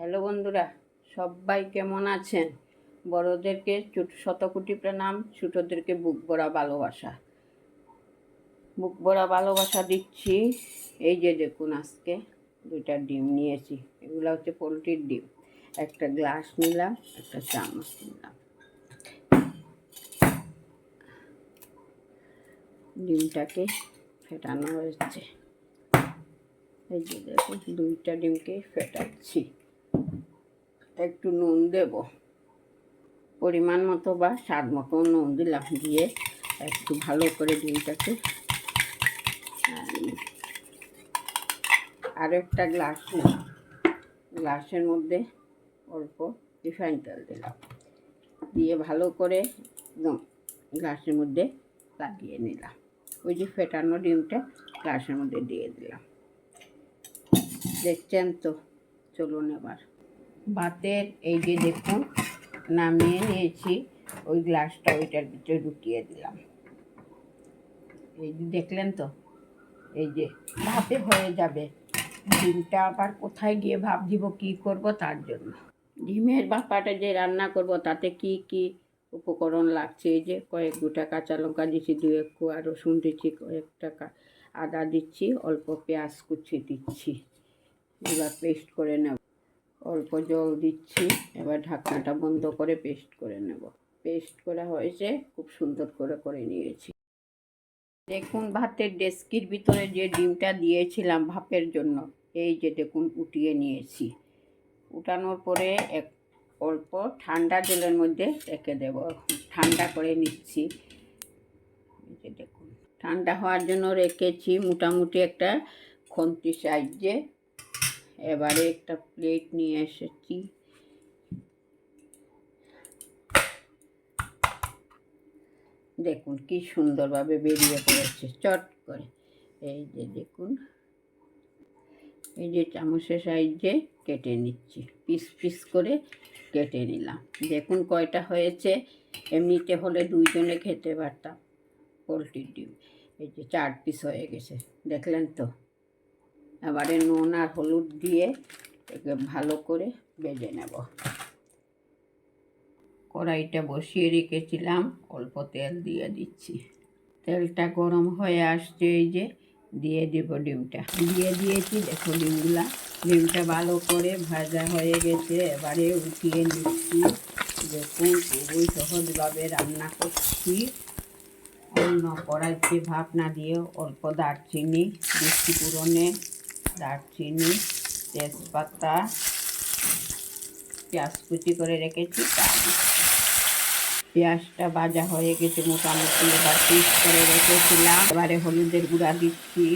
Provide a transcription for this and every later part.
Hello বন্ধুরা, সবাই কেমন আছেন? বড়োদেরকে শতকোটি প্রণাম, ছোটোদেরকে বুক ভরা ভালোবাসা। বুক ভরা ভালোবাসা দিচ্ছি, এই যে দেখুন আজকে দুইটা ডিম নিয়েছি, এগুলো হচ্ছে পোলট্রির ডিম। একটা গ্লাস নিলাম, একটা চামচ নিলাম। ডিমটাকে ফেটানো হয়েছে। এই যে দেখুন, দুইটা ডিমকে ফেটাচ্ছি। একটু নুন দেব। পরিমাণ মতো বা স্বাদ মতো নুন দিলাম দিয়ে একটু ভালো করে ডিমটাকে, আর একটা গ্লাস নিলাম গ্লাসের মধ্যে অল্প রিফাইন তেল দিলাম। দিয়ে ভালো করে একদম গ্লাসের মধ্যে লাগিয়ে নিলাম। ওই যে ফেটানো ডিমটা গ্লাসের মধ্যে দিয়ে দিলাম। দেখছেন তো? চলুন এবার। ভাতের এই যে দেখুন, নামিয়ে নিয়েছি, ওই গ্লাসটা ওইটার ভিতরে ঢুকিয়ে দিলাম। এই যে দেখলেন তো, এই যে ভাতে হয়ে যাবে। ডিমটা আবার কোথায় গিয়ে ভাব দিব, কি করব তার জন্য। ডিমের বাপাটা যে রান্না করব, তাতে কি কি উপকরণ লাগছে? এই যে কয়েক গোটা কাঁচা লঙ্কা দিচ্ছি দু এক কোয়া রসুন দিচ্ছি কয়েক টাকা আদা দিচ্ছি, অল্প পেঁয়াজ কুচি দিচ্ছি। এবার পেস্ট করে নেব। অল্প জল দিচ্ছি। এবার ঢাকনাটা বন্ধ করে পেস্ট করে নেব। পেস্ট করা হয়েছে, খুব সুন্দর করে করে নিয়েছি। দেখুন, ভাতের ডেস্কির ভিতরে যে ডিমটা দিয়েছিলাম ভাপের জন্য, এই যে দেখুন, উঠিয়ে নিয়েছি। উঠানোর পরে এক অল্প ঠান্ডা জলের মধ্যে রেখে দেব। ঠান্ডা করে নিচ্ছি। যে দেখুন, ঠান্ডা হওয়ার জন্য রেখেছি মোটামুটি একটা খন্তি সাইজে। এবারে একটা প্লেট নিয়ে এসেছি। দেখুন কি সুন্দরভাবে বেরিয়ে পড়েছে, চট করে। এই যে দেখুন, এই যে চামচের সাইজে কেটে নিচ্ছি, পিস পিস করে কেটে নিলাম। দেখুন কয়টা হয়েছে, এমনিতে হলে দুইজনে খেতে পারতাম পোলট্রির ডিম। এই যে চার পিস হয়ে গেছে, দেখলেন তো? এবারে নুন আর হলুদ দিয়ে একে ভালো করে বেজে নেব। কড়াইটা বসিয়ে রেখেছিলাম, অল্প তেল দিয়ে দিচ্ছি। তেলটা গরম হয়ে আসছে, এই যে দিয়ে দেব ডিমটা। দিয়ে দিয়েছি, দেখো ডিমগুলা। ডিমটা ভালো করে ভাজা হয়ে গেছে, এবারে উঠিয়ে নিচ্ছি। দেখুন, খুবই সহজভাবে রান্না করছি। অন্য কড়াইতে ভাপ না দিয়ে অল্প দারচিনি, মিষ্টি পুরনে দারচিনি, তেজপাতা পেঁয়াজ কুচি করে রেখেছি পেঁয়াজটা ভাজা হয়ে গেছে মোটামুটি, এবার পিস করে রেখেছিলাম। এবারে হলুদের গুঁড়া দিচ্ছি,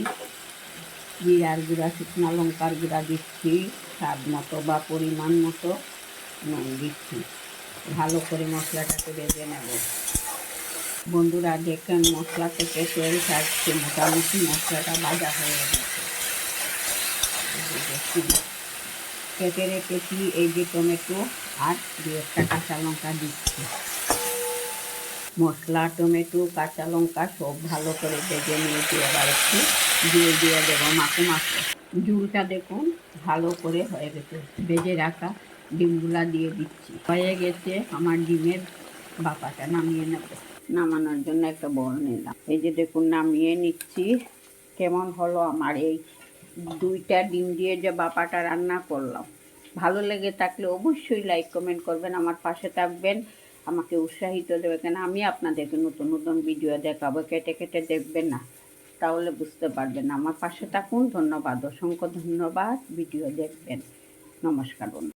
জিরার গুঁড়া, শুকনো লঙ্কার গুঁড়া দিচ্ছি, স্বাদ মতো বা পরিমাণ মতো নুন দিচ্ছি। ভালো করে মশলাটাকে বেজে নেব। বন্ধুরা, দেখেন মশলা থেকে তেল ছাড়ছে, মোটামুটি মশলাটা ভাজা হয়ে গেছে। কেটে রেখেছি এই যে টমেটো, আর দু একটা কাঁচা লঙ্কা দিচ্ছি। মশলা, টমেটো, কাঁচা লঙ্কা সব ভালো করে ভেজে নিয়েছি এবার একটু। দিয়ে দিয়ে দেবো মাখো মাখো। ঝুলটা দেখুন, ভালো করে হয়ে গেছে। ভেজে রাখা ডিমগুলা দিয়ে দিচ্ছি। হয়ে গেছে আমার ডিমের বাপাটা, নামিয়ে নেব। নামানোর জন্য একটা বল নিলাম। এই যে দেখুন, নামিয়ে নিচ্ছি। কেমন হলো আমার এই দুইটা ডিম দিয়ে যে বাপাটা রান্না করলাম। ভালো লেগে থাকলে অবশ্যই লাইক কমেন্ট করবেন, আমার পাশে থাকবেন, আমাকে উৎসাহিত দেবে কেন আমি আপনাদেরকে নতুন নতুন ভিডিও দেখাবো, কেটে কেটে দেখবেন না। তাহলে বুঝতে পারবেন, আমার পাশে থাকুন, ধন্যবাদ, অসংখ্য ধন্যবাদ ভিডিও দেখবেন। নমস্কার বন্ধু